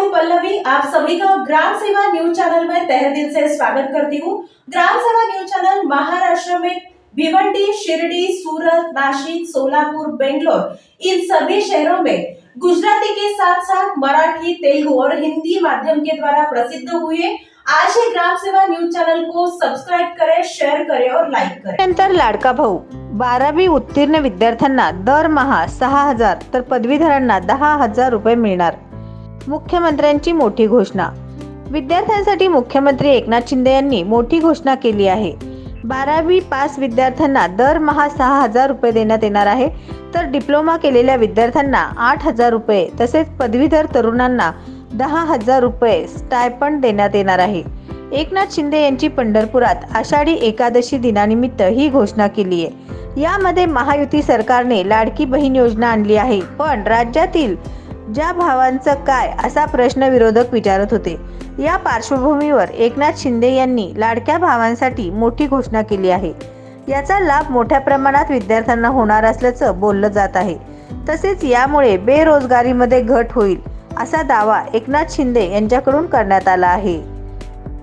हूँ पल्लवी। आप सभी का ग्राम सेवा न्यूज चैनल में तहे दिल से स्वागत करती हूँ। ग्राम सेवा न्यूज चैनल महाराष्ट्र में भिवंडी शिरडी सूरत नासिक सोलापुर बेंगलोर इन सभी शहरों में गुजराती के साथ साथ मराठी तेलुगु और हिंदी माध्यम के द्वारा प्रसिद्ध हुए आज ही ग्राम सेवा न्यूज चैनल को सब्सक्राइब करें शेयर करें और लाइक करें। नंतर लाडका भाऊ। बारावी उत्तीर्ण विद्यार्थ्यांना दरमहा सहा हजार तर पदवीधरांना दहा हजार रुपये मिळणार। मुख्यमंत्र्यांची मोठी घोषणा. विद्यार्थ्यांसाठी मुख्यमंत्री एकनाथ शिंदे यांनी मोठी घोषणा केली आहे. बारावी पास विद्यार्थ्यांना दरमहा सहा हजार रुपये देण्यात येणार आहे. तर डिप्लोमा केलेल्या विद्यार्थ्यांना आठ हजार रुपये तसेच पदवीधर तरुणांना दहा हजार रुपये स्टायपंड देण्यात येणार आहे. एकनाथ शिंदे यांची पंढरपुरात आषाढी एकादशी दिनानिमित्त ही घोषणा केली आहे. यामध्ये महायुती सरकारने लाडकी बहीण योजना आणली आहे. पण राज्यातील ज्या भावांचं काय असा प्रश्न विरोधक विचारत होते. या पार्श्वभूमीवर एकनाथ शिंदे यांनी लाडक्या भावांसाठी मोठी घोषणा केली आहे. याचा लाभ मोठ्या प्रमाणात विद्यार्थ्यांना होणार असल्याचं बोललं जात आहे. तसेच यामुळे बेरोजगारीमध्ये घट होईल असा दावा एकनाथ शिंदे यांच्याकडून करण्यात आला आहे.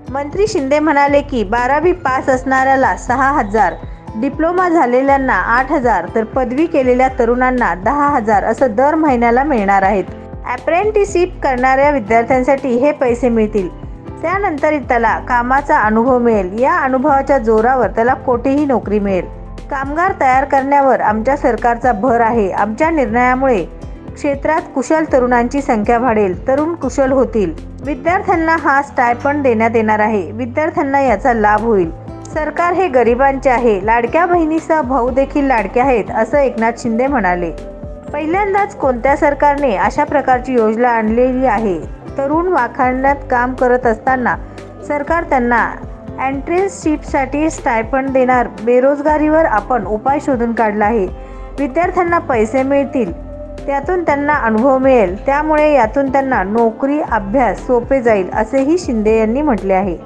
मंत्री शिंदे म्हणाले की बारावी पास असणाऱ्याला सहा हजार डिप्लोमा झालेल्यांना आठ हजार तर पदवी केलेल्या तरुणांना दहा हजार असं दर महिन्याला मिळणार आहेत. अप्रेंटिसशिप करणाऱ्या विद्यार्थ्यांसाठी हे पैसे मिळतील. त्यानंतर त्याला कामाचा अनुभव मिळेल. या अनुभवाच्या जोरावर त्याला कोठेही नोकरी मिळेल. कामगार तयार करण्यावर आमच्या सरकारचा भर आहे. आमच्या निर्णयामुळे क्षेत्रात कुशल तरुणांची संख्या वाढेल. तरुण कुशल होतील. विद्यार्थ्यांना हा स्टायपंड देण्यात येणार आहे. विद्यार्थ्यांना याचा लाभ होईल. सरकार हे गरिबांचे आहे. लाडक्या बहिणीसह भाऊ देखील लाडके आहेत असं एकनाथ शिंदे म्हणाले. पहिल्यांदाच कोणत्या सरकारने अशा प्रकारची योजना आणलेली आहे? तरुण वाखाण्यात काम करत असताना सरकार त्यांना अँट्रेन्सशिपसाठी स्टायपंड देणार बेरोजगारीवर आपण उपाय शोधून काढला आहे. विद्यार्थ्यांना पैसे मिळतील त्यातून त्यांना अनुभव मिळेल त्यामुळे यातून त्यांना नोकरी अभ्यास सोपे जाईल असेही शिंदे यांनी म्हटले आहे.